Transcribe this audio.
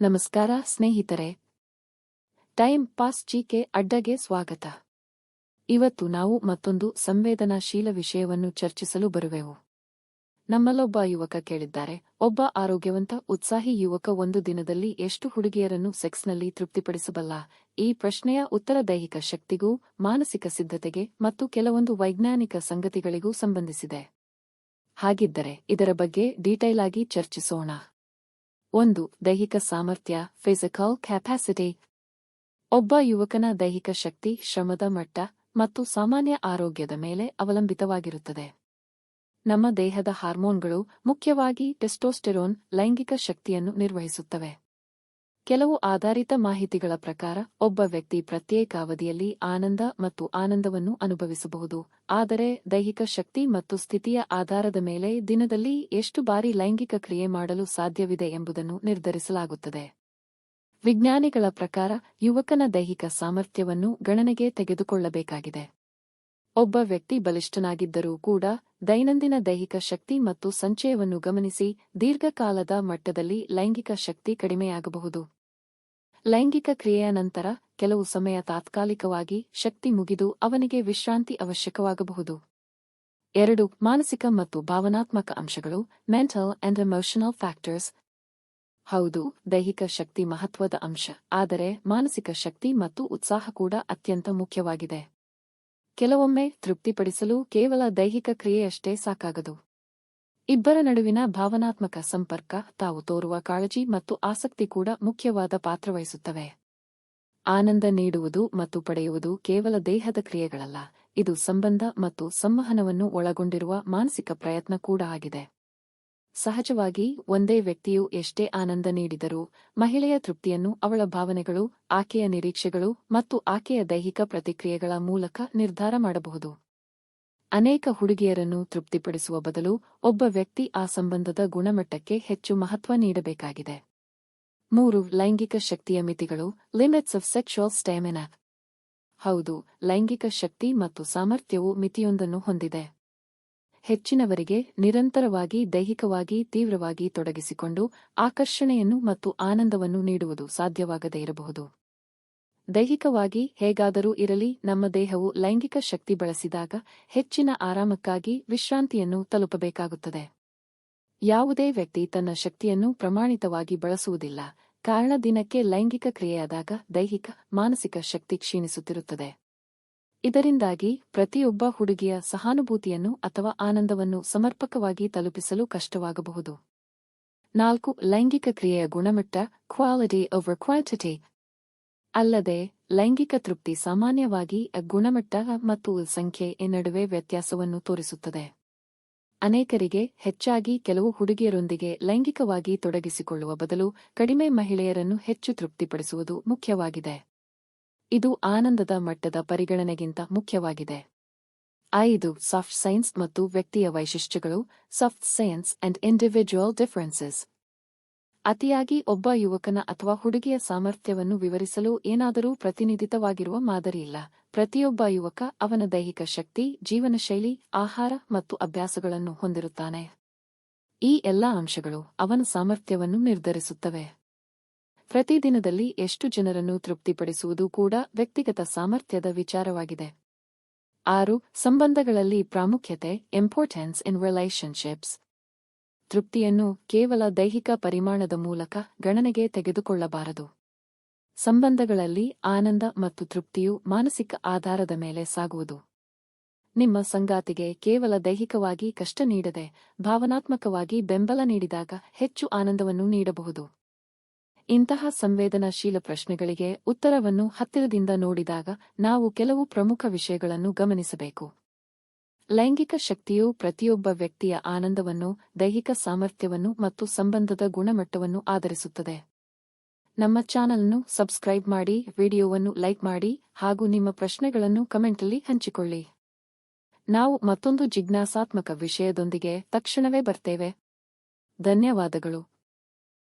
ನಮಸ್ಕಾರ, ಸ್ನೇಹಿತರೆ. Time pass GK ಅಡ್ಡಗೆ ಸ್ವಾಗತ. ಇವತ್ತು ನಾವು ಮತ್ತೊಂದು ಸಂವೇದನಾಶೀಲ ವಿಷಯವನ್ನು ಚರ್ಚಿಸಲು ಬರುವೆವು. ನಮ್ಮಲ್ಲೊಬ್ಬ ಯುವಕ ಕೇಳಿದ್ದಾರೆ. ಒಬ್ಬ ಆರೋಗ್ಯವಂತ, ಉತ್ಸಾಹಿ ಯುವಕ ಒಂದು ದಿನದಲ್ಲಿ ಎಷ್ಟು ಹುಡುಗಿಯರನ್ನು ಸೆಕ್ಸ್ನಲ್ಲಿ ತೃಪ್ತಿಪಡಿಸಬಲ್ಲ? ಈ ಪ್ರಶ್ನೆಯ ಉತ್ತರ ದೈಹಿಕ ಶಕ್ತಿಗೂ, ಮಾನಸಿಕ ಸಿದ್ಧತೆಗೆ ಮತ್ತು ಕೆಲವೊಂದು ವೈಜ್ಞಾನಿಕ ಸಂಗತಿಗಳಿಗೂ ಸಂಬಂಧಿಸಿದೆ. ಹಾಗಿದ್ದರೆ ಇದರ ಬಗ್ಗೆ ಡೀಟೈಲ್ ಆಗಿ ಚರ್ಚಿಸೋಣ. ಒಂದು ದೈಹಿಕ ಸಾಮರ್ಥ್ಯ ಫಿಸಿಕಲ್ ಕ್ಯಾಪಾಸಿಟಿ ಒಬ್ಬ ಯುವಕನ ದೈಹಿಕ ಶಕ್ತಿ, ಶ್ರಮದ ಮಟ್ಟ ಮತ್ತು ಸಾಮಾನ್ಯ ಆರೋಗ್ಯದ ಮೇಲೆ ಅವಲಂಬಿತವಾಗಿರುತ್ತದೆ. ನಮ್ಮ ದೇಹದ ಹಾರ್ಮೋನ್ಗಳು ಮುಖ್ಯವಾಗಿ ಟೆಸ್ಟೋಸ್ಟೆರೋನ್ ಲೈಂಗಿಕ ಶಕ್ತಿಯನ್ನು ನಿರ್ವಹಿಸುತ್ತವೆ. ಕೆಲವು ಆಧಾರಿತ ಮಾಹಿತಿಗಳ ಪ್ರಕಾರ, ಒಬ್ಬ ವ್ಯಕ್ತಿ ಪ್ರತ್ಯೇಕ ಅವಧಿಯಲ್ಲಿ ಆನಂದ ಮತ್ತು ಆನಂದವನ್ನು ಅನುಭವಿಸಬಹುದು, ಆದರೆ ದೈಹಿಕ ಶಕ್ತಿ ಮತ್ತು ಸ್ಥಿತಿಯ ಆಧಾರದ ಮೇಲೆ ದಿನದಲ್ಲಿ ಎಷ್ಟು ಬಾರಿ ಲೈಂಗಿಕ ಕ್ರಿಯೆ ಮಾಡಲು ಸಾಧ್ಯವಿದೆ ಎಂಬುದನ್ನು ನಿರ್ಧರಿಸಲಾಗುತ್ತದೆ. ವಿಜ್ಞಾನಿಗಳ ಪ್ರಕಾರ, ಯುವಕನ ದೈಹಿಕ ಸಾಮರ್ಥ್ಯವನ್ನು ಗಣನೆಗೆ ತೆಗೆದುಕೊಳ್ಳಬೇಕಾಗಿದೆ. ಒಬ್ಬ ವ್ಯಕ್ತಿ ಬಲಿಷ್ಠನಾಗಿದ್ದರೂ ಕೂಡ, ದೈನಂದಿನ ದೈಹಿಕ ಶಕ್ತಿ ಮತ್ತು ಸಂಚಯವನ್ನು ಗಮನಿಸಿ, ದೀರ್ಘಕಾಲದ ಮಟ್ಟದಲ್ಲಿ ಲೈಂಗಿಕ ಶಕ್ತಿ ಕಡಿಮೆಯಾಗಬಹುದು. ಲೈಂಗಿಕ ಕ್ರಿಯೆಯ ನಂತರ ಕೆಲವು ಸಮಯ ತಾತ್ಕಾಲಿಕವಾಗಿ ಶಕ್ತಿ ಮುಗಿದು ಅವನಿಗೆ ವಿಶ್ರಾಂತಿ ಅವಶ್ಯಕವಾಗಬಹುದು. ಎರಡು, ಮಾನಸಿಕ ಮತ್ತು ಭಾವನಾತ್ಮಕ ಅಂಶಗಳು ಮೆಂಟಲ್ ಅಂಡ್ ಎಮೋಷನಲ್ ಫ್ಯಾಕ್ಟರ್ಸ್ ಹೌದು, ದೈಹಿಕ ಶಕ್ತಿ ಮಹತ್ವದ ಅಂಶ, ಆದರೆ ಮಾನಸಿಕ ಶಕ್ತಿ ಮತ್ತು ಉತ್ಸಾಹ ಕೂಡ ಅತ್ಯಂತ ಮುಖ್ಯವಾಗಿದೆ. ಕೆಲವೊಮ್ಮೆ ತೃಪ್ತಿಪಡಿಸಲು ಕೇವಲ ದೈಹಿಕ ಕ್ರಿಯೆಯಷ್ಟೇ ಸಾಕಾಗದು. ಇಬ್ಬರ ನಡುವಿನ ಭಾವನಾತ್ಮಕ ಸಂಪರ್ಕ ತಾವು ತೋರುವ ಕಾಳಜಿ ಮತ್ತು ಆಸಕ್ತಿ ಕೂಡ ಮುಖ್ಯವಾದ ಪಾತ್ರವಹಿಸುತ್ತವೆ ಆನಂದ ನೀಡುವುದು ಮತ್ತು ಪಡೆಯುವುದು ಕೇವಲ ದೇಹದ ಕ್ರಿಯೆಗಳಲ್ಲ, ಇದು ಸಂಬಂಧ ಮತ್ತು ಸಂವಹನವನ್ನು ಒಳಗೊಂಡಿರುವ ಮಾನಸಿಕ ಪ್ರಯತ್ನ ಕೂಡ ಆಗಿದೆ. ಸಹಜವಾಗಿ, ಒಂದೇ ವ್ಯಕ್ತಿಯು ಎಷ್ಟೇ ಆನಂದ ನೀಡಿದರೂ, ಮಹಿಳೆಯ ತೃಪ್ತಿಯನ್ನು ಅವಳ ಭಾವನೆಗಳು, ಆಕೆಯ ನಿರೀಕ್ಷೆಗಳು ಮತ್ತು ಆಕೆಯ ದೈಹಿಕ ಪ್ರತಿಕ್ರಿಯೆಗಳ ಮೂಲಕ ನಿರ್ಧಾರ ಮಾಡಬಹುದು. ಅನೇಕ ಹುಡುಗಿಯರನ್ನು ತೃಪ್ತಿಪಡಿಸುವ ಬದಲು ಒಬ್ಬ ವ್ಯಕ್ತಿ ಆ ಸಂಬಂಧದ ಗುಣಮಟ್ಟಕ್ಕೆ ಹೆಚ್ಚು ಮಹತ್ವ ನೀಡಬೇಕಾಗಿದೆ. ಮೂರು, ಲೈಂಗಿಕ ಶಕ್ತಿಯ ಮಿತಿಗಳು ಲಿಮಿಟ್ಸ್ ಆಫ್ ಸೆಕ್ಷುವಲ್ ಸ್ಟ್ಯಾಮಿನಾ ಹೌದು, ಲೈಂಗಿಕ ಶಕ್ತಿ ಮತ್ತು ಸಾಮರ್ಥ್ಯವು ಮಿತಿಯೊಂದನ್ನು ಹೊಂದಿದೆ. ಹೆಚ್ಚಿನವರಿಗೆ ನಿರಂತರವಾಗಿ, ದೈಹಿಕವಾಗಿ, ತೀವ್ರವಾಗಿ ತೊಡಗಿಸಿಕೊಂಡು ಆಕರ್ಷಣೆಯನ್ನು ಮತ್ತು ಆನಂದವನ್ನು ನೀಡುವುದು ಸಾಧ್ಯವಾಗದೇ ಇರಬಹುದು. ದೈಹಿಕವಾಗಿ ಹೇಗಾದರೂ ಇರಲಿ, ನಮ್ಮ ದೇಹವು ಲೈಂಗಿಕ ಶಕ್ತಿ ಬಳಸಿದಾಗ ಹೆಚ್ಚಿನ ಆರಾಮಕ್ಕಾಗಿ ವಿಶ್ರಾಂತಿಯನ್ನು ತಲುಪಬೇಕಾಗುತ್ತದೆ. ಯಾವುದೇ ವ್ಯಕ್ತಿ ತನ್ನ ಶಕ್ತಿಯನ್ನು ಪ್ರಮಾಣಿತವಾಗಿ ಬಳಸುವುದಿಲ್ಲ. ಕಾರಣ ದಿನಕ್ಕೆ ಲೈಂಗಿಕ ಕ್ರಿಯೆಯಾದಾಗ ದೈಹಿಕ, ಮಾನಸಿಕ ಶಕ್ತಿ ಕ್ಷೀಣಿಸುತ್ತಿರುತ್ತದೆ. ಇದರಿಂದಾಗಿ ಪ್ರತಿಯೊಬ್ಬ ಹುಡುಗಿಯ ಸಹಾನುಭೂತಿಯನ್ನು ಅಥವಾ ಆನಂದವನ್ನು ಸಮರ್ಪಕವಾಗಿ ತಲುಪಿಸಲು ಕಷ್ಟವಾಗಬಹುದು. ನಾಲ್ಕು, ಲೈಂಗಿಕ ಕ್ರಿಯೆಯ ಗುಣಮಟ್ಟ ಕ್ವಾಲಿಟಿ ಓವರ್ ಕ್ವಾಂಟಿಟಿ ಅಲ್ಲದೆ, ಲೈಂಗಿಕ ತೃಪ್ತಿ ಸಾಮಾನ್ಯವಾಗಿ ಗುಣಮಟ್ಟ ಮತ್ತು ಸಂಖ್ಯೆ ನಡುವೆ ವ್ಯತ್ಯಾಸವನ್ನು ತೋರಿಸುತ್ತದೆ. ಅನೇಕರಿಗೆ ಹೆಚ್ಚಾಗಿ ಕೆಲವು ಹುಡುಗಿಯರೊಂದಿಗೆ ಲೈಂಗಿಕವಾಗಿ ತೊಡಗಿಸಿಕೊಳ್ಳುವ ಬದಲು ಕಡಿಮೆ ಮಹಿಳೆಯರನ್ನು ಹೆಚ್ಚು ತೃಪ್ತಿಪಡಿಸುವುದು ಮುಖ್ಯವಾಗಿದೆ. ಇದು ಆನಂದದ ಮಟ್ಟದ ಪರಿಗಣನೆಗಿಂತ ಮುಖ್ಯವಾಗಿದೆ. ಐದು, ಸಾಫ್ಟ್ ಸೈನ್ಸ್ ಮತ್ತು ವ್ಯಕ್ತಿಯ ವೈಶಿಷ್ಟ್ಯಗಳು, soft signs and individual differences. ಅತಿಯಾಗಿ ಒಬ್ಬ ಯುವಕನ ಅಥವಾ ಹುಡುಗಿಯ ಸಾಮರ್ಥ್ಯವನ್ನು ವಿವರಿಸಲು ಏನಾದರೂ ಪ್ರತಿನಿಧಿತವಾಗಿರುವ ಮಾದರಿಯಿಲ್ಲ ಪ್ರತಿಯೊಬ್ಬ ಯುವಕ ಅವನ ದೈಹಿಕ ಶಕ್ತಿ, ಜೀವನಶೈಲಿ, ಆಹಾರ ಮತ್ತು ಅಭ್ಯಾಸಗಳನ್ನು ಹೊಂದಿರುತ್ತಾನೆ. ಈ ಎಲ್ಲಾ ಅಂಶಗಳು ಅವನ ಸಾಮರ್ಥ್ಯವನ್ನು ನಿರ್ಧರಿಸುತ್ತವೆ. ಪ್ರತಿದಿನದಲ್ಲಿ ಎಷ್ಟು ಜನರನ್ನು ತೃಪ್ತಿಪಡಿಸುವುದು ಕೂಡ ವ್ಯಕ್ತಿಗತ ಸಾಮರ್ಥ್ಯದ ವಿಚಾರವಾಗಿದೆ. ಆರು, ಸಂಬಂಧಗಳಲ್ಲಿ ಪ್ರಾಮುಖ್ಯತೆ ಇಂಪಾರ್ಟೆನ್ಸ್ ಇನ್ ರಿಲೇಶನ್ಶಿಪ್ಸ್ ತೃಪ್ತಿಯನ್ನು ಕೇವಲ ದೈಹಿಕ ಪರಿಮಾಣದ ಮೂಲಕ ಗಣನೆಗೆ ತೆಗೆದುಕೊಳ್ಳಬಾರದು. ಸಂಬಂಧಗಳಲ್ಲಿ ಆನಂದ ಮತ್ತು ತೃಪ್ತಿಯು ಮಾನಸಿಕ ಆಧಾರದ ಮೇಲೆ ಸಾಗುವುದು. ನಿಮ್ಮ ಸಂಗಾತಿಗೆ ಕೇವಲ ದೈಹಿಕವಾಗಿ ಕಷ್ಟ ನೀಡದೆ ಭಾವನಾತ್ಮಕವಾಗಿ ಬೆಂಬಲ ನೀಡಿದಾಗ ಹೆಚ್ಚು ಆನಂದವನ್ನು ನೀಡಬಹುದು. ಇಂತಹ ಸಂವೇದನಾಶೀಲ ಪ್ರಶ್ನೆಗಳಿಗೆ ಉತ್ತರವನ್ನು ಹತ್ತಿರದಿಂದ ನೋಡಿದಾಗ ನಾವು ಕೆಲವು ಪ್ರಮುಖ ವಿಷಯಗಳನ್ನು ಗಮನಿಸಬೇಕು. ಲೈಂಗಿಕ ಶಕ್ತಿಯು ಪ್ರತಿಯೊಬ್ಬ ವ್ಯಕ್ತಿಯ ಆನಂದವನ್ನು, ದೈಹಿಕ ಸಾಮರ್ಥ್ಯವನ್ನು ಮತ್ತು ಸಂಬಂಧದ ಗುಣಮಟ್ಟವನ್ನು ಆಧರಿಸುತ್ತದೆ. ನಮ್ಮ ಚಾನಲ್ನ್ನು ಸಬ್ಸ್ಕ್ರೈಬ್ ಮಾಡಿ, ವಿಡಿಯೋವನ್ನು ಲೈಕ್ ಮಾಡಿ ಹಾಗೂ ನಿಮ್ಮ ಪ್ರಶ್ನೆಗಳನ್ನು ಕಮೆಂಟಲ್ಲಿ ಹಂಚಿಕೊಳ್ಳಿ. ನಾವು ಮತ್ತೊಂದು ಜಿಜ್ಞಾಸಾತ್ಮಕ ವಿಷಯದೊಂದಿಗೆ ತಕ್ಷಣವೇ ಬರ್ತೇವೆ. ಧನ್ಯವಾದಗಳು.